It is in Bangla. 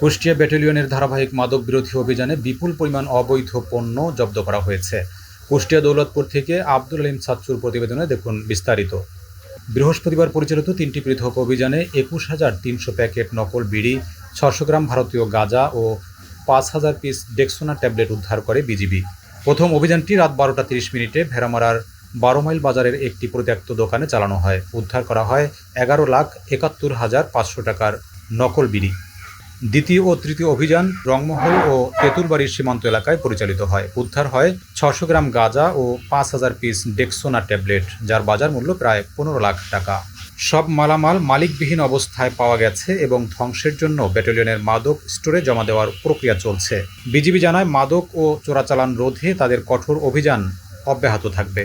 কুষ্টিয়া ব্যাটালিয়নের ধারাবাহিক মাদক বিরোধী অভিযানে বিপুল পরিমাণ অবৈধ পণ্য জব্দ করা হয়েছে। কুষ্টিয়া দৌলতপুর থেকে আব্দুল আলিম ছাত্রুর প্রতিবেদনে দেখুন বিস্তারিত। বৃহস্পতিবার পরিচালিত তিনটি পৃথক অভিযানে একুশ হাজার তিনশো প্যাকেট নকল বিড়ি ছশো গ্রাম ভারতীয় গাঁজা ও পাঁচ হাজার পিস ডেক্সোনা ট্যাবলেট উদ্ধার করে বিজিবি। প্রথম অভিযানটি রাত বারোটা তিরিশ মিনিটে ভেড়ামারার বারো মাইল বাজারের একটি পরিত্যক্ত দোকানে চালানো হয়। উদ্ধার করা হয় এগারো লাখ একাত্তর হাজার পাঁচশো টাকার নকল বিড়ি। দ্বিতীয় ও তৃতীয় অভিযান রংমহল ও তেঁতুলবাড়ির সীমান্ত এলাকায় পরিচালিত হয়। উদ্ধার হয় ছশো গ্রাম গাঁজা ও পাঁচ হাজার পিস ডেক্সোনা ট্যাবলেট, যার বাজার মূল্য প্রায় পনেরো লাখ টাকা। সব মালামাল মালিকবিহীন অবস্থায় পাওয়া গেছে এবং ধ্বংসের জন্য ব্যাটালিয়নের মাদক স্টোরে জমা দেওয়ার প্রক্রিয়া চলছে। বিজিবি জানায় মাদক ও চোরাচালান রোধে তাদের কঠোর অভিযান অব্যাহত থাকবে।